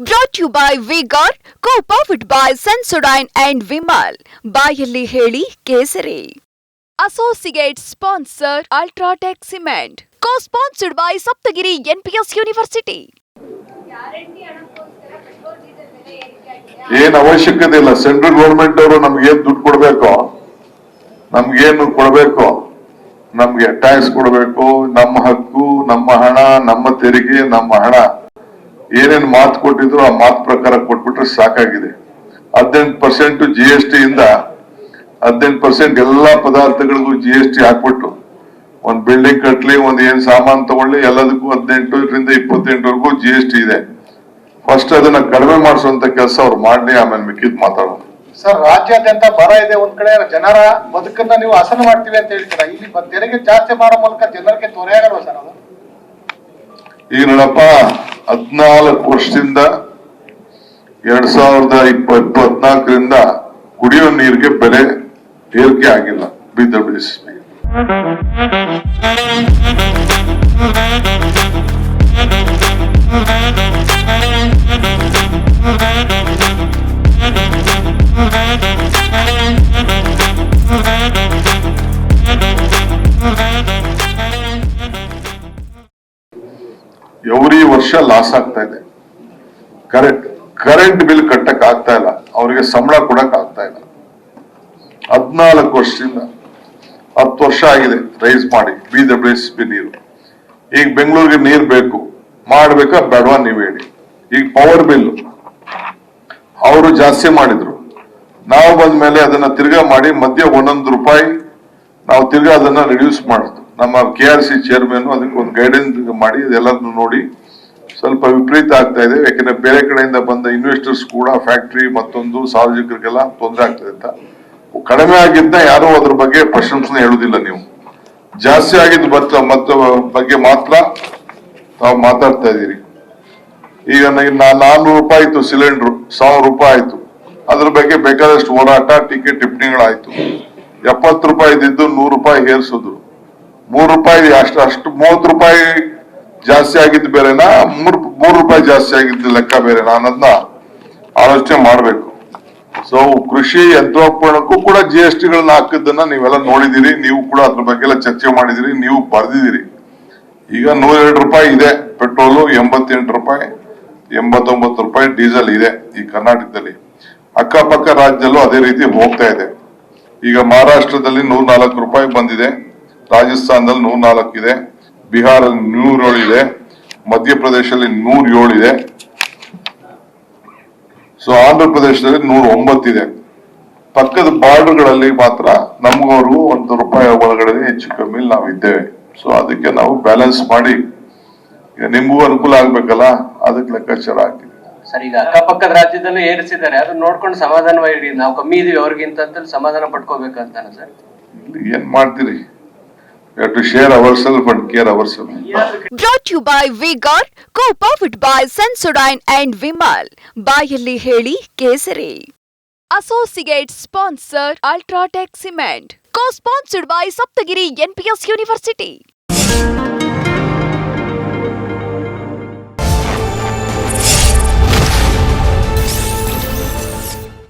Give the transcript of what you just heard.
Brought you by vigour co powered by Sensodyne and Vimal ಬಾಯಲ್ಲಿ ಹೇಳಿ ಕೇಸರಿ. Associate sponsor UltraTech cement co sponsored by Saptagiri NPS university ಏನ್ ಅವಶ್ಯಕತೆ ಇಲ್ಲ. Central government ಅವರು ನಮ್ಗೆ ದುಡ್ಡು ಕೊಡ್ಬೇಕು ನಮ್ಗೇನು ಕೊಡ್ಬೇಕು, ನಮ್ಗೆ ಟ್ಯಾಕ್ಸ್ ಕೊಡ್ಬೇಕು, ನಮ್ಮ ಹಕ್ಕು, ನಮ್ಮ ಹಣ, ನಮ್ಮ ತೆರಿಗೆ, ನಮ್ಮ ಹಣ. ಏನೇನ್ ಮಾತು ಕೊಟ್ಟಿದ್ರು ಆ ಮಾತು ಪ್ರಕಾರ ಕೊಟ್ಬಿಟ್ರೆ ಸಾಕಾಗಿದೆ. ಹದಿನೆಂಟು ಪರ್ಸೆಂಟ್ ಜಿ ಎಸ್ ಟಿ ಇಂದ ಹದಿನೆಂಟು ಪರ್ಸೆಂಟ್ ಎಲ್ಲಾ ಪದಾರ್ಥಗಳಿಗೂ ಜಿ ಎಸ್ ಟಿ ಹಾಕ್ಬಿಟ್ಟು ಒಂದ್ ಬಿಲ್ಡಿಂಗ್ ಕಟ್ಲಿ ಒಂದ್ ಏನ್ ಸಾಮಾನ್ ತಗೊಳ್ಳಿ ಎಲ್ಲದಕ್ಕೂ ಹದಿನೆಂಟರಿಂದ ಇಪ್ಪತ್ತೆಂಟವರೆಗೂ ಜಿ ಎಸ್ ಟಿ ಇದೆ. ಫಸ್ಟ್ ಅದನ್ನ ಕಡಿಮೆ ಮಾಡಿಸುವಂತ ಕೆಲಸ ಅವ್ರು ಮಾಡಲಿ ಆಮೇಲೆ ಮಿಕ್ಕಿದ್ ಮಾತಾಡೋಣ. ಸರ್ ರಾಜ್ಯಾದ್ಯಂತ ಬರ ಇದೆ ಒಂದ್ ಕಡೆ ಜನರ ಬದುಕನ್ನ ನೀವು ಹಸನ ಮಾಡ್ತೀವಿ ಅಂತ ಹೇಳ್ತೀರಾ? ಇಲ್ಲಿ ತೆರಿಗೆ ಜಾಸ್ತಿ ಮಾಡೋ ಮೂಲಕ ಜನರಿಗೆ ತೊರೆ ಆಗಲ್ವಾ ಸರ್ ಅದು? ಈಗ ನೋಡಪ್ಪ ಹದ್ನಾಲ್ಕು ವರ್ಷದಿಂದ ಎರಡ್ ಸಾವಿರದ ಇಪ್ಪ ಇಪ್ಪತ್ನಾಲ್ಕರಿಂದ ಕುಡಿಯೋ ನೀರಿಗೆ ಬೆಲೆ ಏರಿಕೆ ಆಗಿಲ್ಲ. ಬೀದರ್ ಬೇಸಿಸ್ ಎವ್ರಿ ವರ್ಷ ಲಾಸ್ ಆಗ್ತಾ ಇದೆ. ಕರೆಂಟ್ ಕರೆಂಟ್ ಬಿಲ್ ಕಟ್ಟಕ್ ಆಗ್ತಾ ಇಲ್ಲ. ಅವರಿಗೆ ಸಂಬಳ ಕೊಡಕ್ ಆಗ್ತಾ ಇಲ್ಲ. ಹದ್ನಾಲ್ಕು ವರ್ಷದಿಂದ ಹತ್ತು ವರ್ಷ ಆಗಿದೆ ರೈಸ್ ಮಾಡಿ ಬಿ ಡಬ್ಲ್ಯೂ ಎಸ್ ಬಿ ನೀರು. ಈಗ ಬೆಂಗಳೂರಿಗೆ ನೀರು ಬೇಕು. ಮಾಡ್ಬೇಕಾ ಬೇಡವಾ ನೀವು ಹೇಳಿ. ಈಗ ಪವರ್ ಬಿಲ್ ಅವರು ಜಾಸ್ತಿ ಮಾಡಿದ್ರು. ನಾವು ಬಂದ್ಮೇಲೆ ಅದನ್ನ ತಿರ್ಗಾ ಮಾಡಿ ಮಧ್ಯ ಒಂದೊಂದು ರೂಪಾಯಿ ನಾವು ತಿರ್ಗಾ ಅದನ್ನ ರಿಡ್ಯೂಸ್ ಮಾಡಿದ್ದು ನಮ್ಮ ಕೆ ಆರ್ ಸಿ ಚೇರ್ಮನ್ ಅದಕ್ಕೆ ಒಂದು ಗೈಡೆನ್ಸ್ ಮಾಡಿ ಇದೆಲ್ಲದನ್ನು ನೋಡಿ ಸ್ವಲ್ಪ ವಿಪರೀತ ಆಗ್ತಾ ಇದೆ. ಯಾಕೆಂದ್ರೆ ಬೇರೆ ಕಡೆಯಿಂದ ಬಂದ ಇನ್ವೆಸ್ಟರ್ಸ್ ಕೂಡ ಫ್ಯಾಕ್ಟ್ರಿ ಮತ್ತೊಂದು ಸಾರ್ವಜನಿಕರಿಗೆಲ್ಲ ತೊಂದರೆ ಆಗ್ತದೆ ಅಂತ. ಕಡಿಮೆ ಆಗಿದ್ದ ಯಾರು ಅದ್ರ ಬಗ್ಗೆ ಪ್ರಶಂಸನೆ ಹೇಳುದಿಲ್ಲ ನೀವು. ಜಾಸ್ತಿ ಆಗಿದ್ದು ಬತ್ತ ಮತ್ತ ಬಗ್ಗೆ ಮಾತ್ರ ತಾವು ಮಾತಾಡ್ತಾ ಇದ್ದೀರಿ. ಈಗ ನಾನ್ನೂರು ರೂಪಾಯಿ ಇತ್ತು ಸಿಲಿಂಡರ್ ಸಾವಿರ ರೂಪಾಯಿ ಆಯ್ತು. ಅದ್ರ ಬಗ್ಗೆ ಬೇಕಾದಷ್ಟು ಹೋರಾಟ ಟಿಕೆಟ್ ಟಿಪ್ಪಣಿಗಳಾಯ್ತು. ಎಪ್ಪತ್ತು ರೂಪಾಯಿ ಇದ್ದಿದ್ದು ನೂರು ರೂಪಾಯಿ ಏರ್ಸಿದ್ರು. ಮೂರು ರೂಪಾಯಿ ಅಷ್ಟು ಅಷ್ಟು ಮೂವತ್ತು ರೂಪಾಯಿ ಜಾಸ್ತಿ ಆಗಿದ್ದು ಬೇರೆನಾ, ಮೂರ್, ಮೂರು ರೂಪಾಯಿ ಜಾಸ್ತಿ ಆಗಿದ್ದು ಲೆಕ್ಕ ಬೇರೆನಾ ಅನ್ನೋದನ್ನ ಆಲೋಚನೆ ಮಾಡಬೇಕು. ಸೊ ಕೃಷಿ ಯಂತ್ರೋಪಕರಣಕ್ಕೂ ಕೂಡ ಜಿ ಎಸ್ ಟಿಗಳನ್ನ ಹಾಕಿದ್ದನ್ನ ನೀವೆಲ್ಲ ನೋಡಿದಿರಿ ನೀವು ಕೂಡ ಅದ್ರ ಬಗ್ಗೆ ಎಲ್ಲ ಚರ್ಚೆ ಮಾಡಿದಿರಿ ನೀವು ಬರ್ದಿದ್ದೀರಿ. ಈಗ ನೂರ ಎರಡು ರೂಪಾಯಿ ಇದೆ, ಪೆಟ್ರೋಲು ಎಂಬತ್ತೆಂಟು ರೂಪಾಯಿ, ಎಂಬತ್ತೊಂಬತ್ತು ರೂಪಾಯಿ ಡೀಸೆಲ್ ಇದೆ ಈ ಕರ್ನಾಟಕದಲ್ಲಿ. ಅಕ್ಕಪಕ್ಕ ರಾಜ್ಯದಲ್ಲೂ ಅದೇ ರೀತಿ ಹೋಗ್ತಾ ಇದೆ. ಈಗ ಮಹಾರಾಷ್ಟ್ರದಲ್ಲಿ ನೂರ ನಾಲ್ಕು ರೂಪಾಯಿ ಬಂದಿದೆ. ರಾಜಸ್ಥಾನದಲ್ಲಿ ನೂರ ನಾಲ್ಕು ಇದೆ ಬಿಹಾರಲ್ಲಿ ನೂರೇಳು ಇದೆ ಮಧ್ಯಪ್ರದೇಶದಲ್ಲಿ ನೂರ ಏಳು ಇದೆ. ಸೊ ಆಂಧ್ರ ಪ್ರದೇಶದಲ್ಲಿ ನೂರ ಒಂಬತ್ತಿದೆ ಪಕ್ಕದ ಬಾರ್ಡರ್ಗಳಲ್ಲಿ ಮಾತ್ರ ನಮಗವರು ಒಂದು ರೂಪಾಯಿ ಒಳಗಡೆ ಹೆಚ್ಚು ಕಮ್ಮಿ ನಾವು ಇದ್ದೇವೆ. ಸೊ ಅದಕ್ಕೆ ನಾವು ಬ್ಯಾಲೆನ್ಸ್ ಮಾಡಿ ನಿಮಗೂ ಅನುಕೂಲ ಆಗ್ಬೇಕಲ್ಲ ಅದಕ್ಕೆ ಲೆಕ್ಕಾಚಾರ ಹಾಕಿ ಸರ್ ಈಗ ಅಕ್ಕಪಕ್ಕದ ರಾಜ್ಯದಲ್ಲೂ ಏರಿಸಿದ್ದಾರೆ ಅದನ್ನ ನೋಡ್ಕೊಂಡು ಸಮಾಧಾನವಾಗಿ ನಾವು ಕಮ್ಮಿ ಇದೀವಿ ಅವ್ರಿಗಿಂತ ಸಮಾಧಾನ ಪಡ್ಕೋಬೇಕಂತಾನೆ ಸರ್. ಏನ್ ಮಾಡ್ತೀರಿ? Share our self and care our self brought you by vigour co powered by Sensodyne and Vimal ಬಾಯಲ್ಲಿ ಹೇಳಿ associate sponsor UltraTech cement co sponsored by Saptagiri NPS university